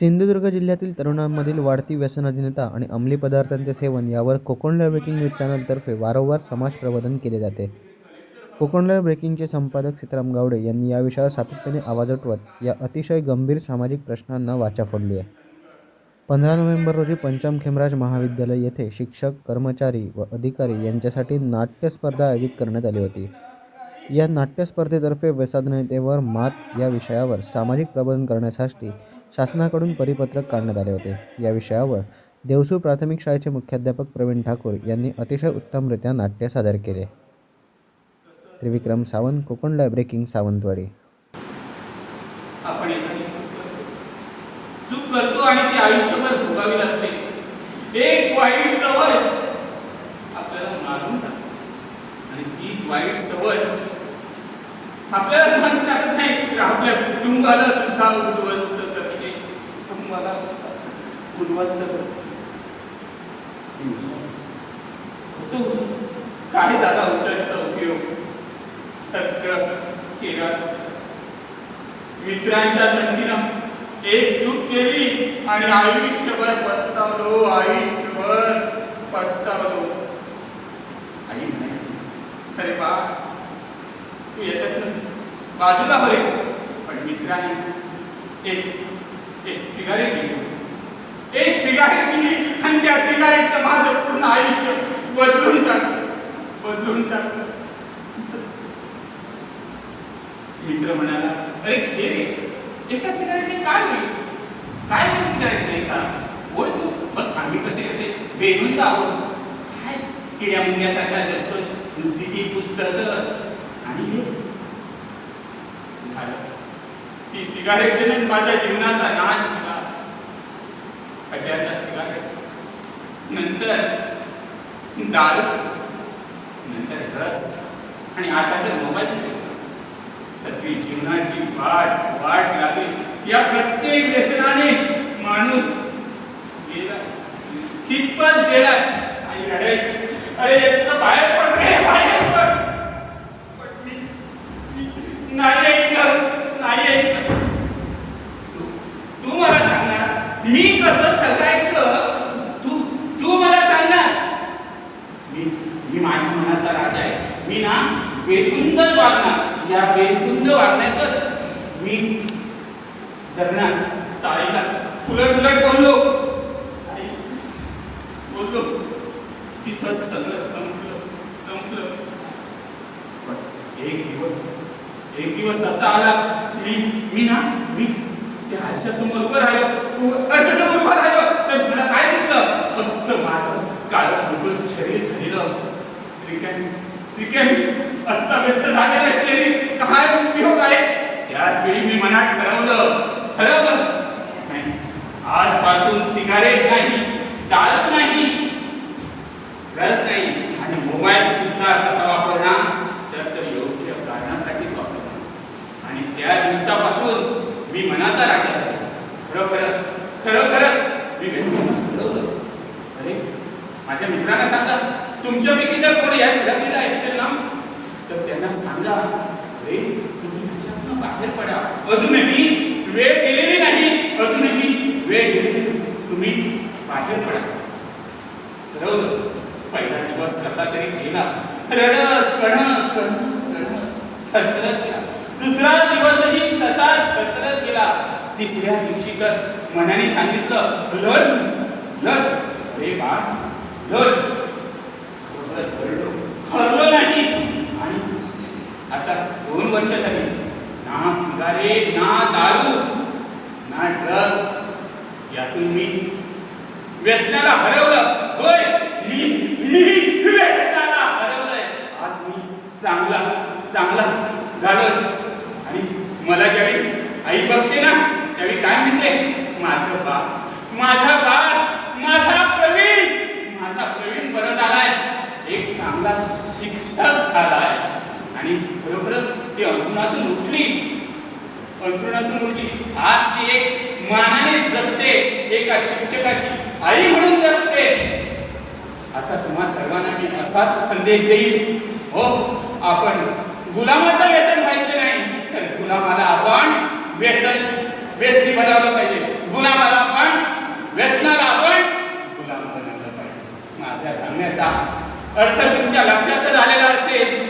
सिंधुदुर्ग जिल्ह्यातील तरुणांमधील वाढती व्यसनाधीनता आणि अंमली पदार्थांचे सेवन यावर कोकणला ब्रेकिंग न्यूज चॅनलतर्फे वारंवार समाज प्रबोधन केले जाते. कोकणला ब्रेकिंगचे संपादक सीताराम गावडे यांनी या विषयावर सातत्याने आवाज उठवत या अतिशय गंभीर सामाजिक प्रश्नांना वाचा फोडली आहे. पंधरा नोव्हेंबर रोजी पंचम खेमराज महाविद्यालय येथे शिक्षक कर्मचारी व अधिकारी यांच्यासाठी नाट्यस्पर्धा आयोजित करण्यात आली होती. या नाट्यस्पर्धेतर्फे व्यसनाधीनतेवर मात या विषयावर सामाजिक प्रबोधन करण्यासाठी शासनाकडून परिपत्रक काढण्यात आले होते. या विषयावर देवसूर प्राथमिक शाळेचे मुख्याध्यापक प्रवीण ठाकूर यांनी अतिशय उत्तमरित्या नाट्य सादर केले. त्रिविक्रम सावंत कोकण ब्रेकिंग सावंतवाडी. आपण चूक करतो आणि ती आयुष्यभर भोगावी लागते. एक वाईट सवय आपल्याला मारून आणि ती वाईट सवय आपल्याला म्हणून नाही. आपल्या कुटुंबाला सुद्धा उद्ध्वस्त करते कुटुंबाला सुद्धा उद्ध्वस्त करते होतो हुशार. दादा हुशारीचा उपयोग? सगळं केला. मित्रांच्या संगतीनं एक चूक केली आणि आयुष्यभर पस्तावलो आयुष्यभर पस्तावलो. आई अरे बा तू याच्यातून बाजूला बरे. पण मित्राने एक एक सिगारेट दिली एक सिगारेट दिली आणि त्या सिगारेटनं माझं पूर्ण आयुष्य बदलून टाकलं. बदलून टाकलं. मित्र म्हणाला अरे घे रे एका सिगारेटने काय होईल काय होईल सिगारेट नाही का होय तू पण आम्ही कसे कसे बेरून आहोत काय किड्या मुंग्यासारख्या जगतोय नुसती ती पुस्तक. आणि हे ती सिगारेट माझ्या जीवनाचा नाश केला खड्याचा सिगारेट नंतर दारू नंतर रस आणि आता तर मोबाईल सगळी जीवनाची वाट वाट लागली. या प्रत्येक व्यसनाने माणूस गेला. कितपत गेला? आणि रडायची. अरे एक तर बाहेर पड रे बाहेर पड. मी नाही ऐकलं नाही ऐकलं. तू तू मला सांगणार मी कसं जगायचं तू तू मला सांगणार मी माझ्या मनाचा राजा आहे. मी ना बेधुंदच वागणार. या बेधुंद वागण्यातच मी दरम्यान साडीला फुलट फुलट बोललो. बोललो तिथं सगळं संपलं संपलं. पण एक दिवस एक दिवस असा आला मी मी ना मी त्या आरशासमोर उभं राहिलो. असं उभं राहिलो तर मला काय दिसलं फक्त माझं काळं भुगल शरीर झालेलं रिकामी रिकामी अस्ताव्यस्त झालेलं शरीर काय उपयोग आहे? त्याच वेळी मी मनात ठरवलं ठरवलं नाही आजपासून सिगारेट नाही दारू नाही रस नाही आणि मोबाईल सुद्धा कसा वापरणार? तर तर योग्य कारणासाठी वापरणार. आणि त्या दिवसापासून मी मनाचा राजा झालो. खरोखर खरोखर मी व्यसन ठरवलं. अरे माझ्या मित्रांना सांगा. तुमच्यापैकी जर कोणी या धडकलेला ऐकतील ना तर त्यांना सांगा अरे तुम्ही ह्याच्यातनं बाहेर पडा. अजूनही वेळ गेलेली नाही. अजूनही वेळ गेलेली नाही. तुम्ही बाहेर पडा. ठरवलं हो, पहिला दिवस कसा तरी गेला. रडत कणत कणत कणत थरथरत गेला. दुसरा दिवसही तसाच थरथरत गेला. तिसऱ्या दिवशी तर मनाने सांगितलं लढ लढ अरे बा लढ. खरोखरच लढलो. हरलो नाही. आणि आता दोन वर्ष झाली. ना सिगारेट ना दारू ना ड्रग्स यातून मी व्यसनाला हरवलं. होय मी मी व्यसनाला हरवलंय. आज मी चांगला चांगला झालोय. आणि मला ज्यावेळी आई बघते ना त्यावेळी काय म्हणते? माझं बाप माझा अंतरुणातून उठली. अंतरुणातून उठली आज ती एक मानाने जगते एका शिक्षकाची आई म्हणून जगते. आता तुम्हा सर्वांना मी असाच संदेश देईल. हो आपण गुलामाचं व्यसन व्हायचं नाही तर गुलामाला आपण व्यसन व्यसनी बनवलं पाहिजे. गुलामाला आपण व्यसनाला आपण गुलाम बनवलं पाहिजे. माझ्या सांगण्याचा अर्थ तुमच्या लक्षात आलेला असेल.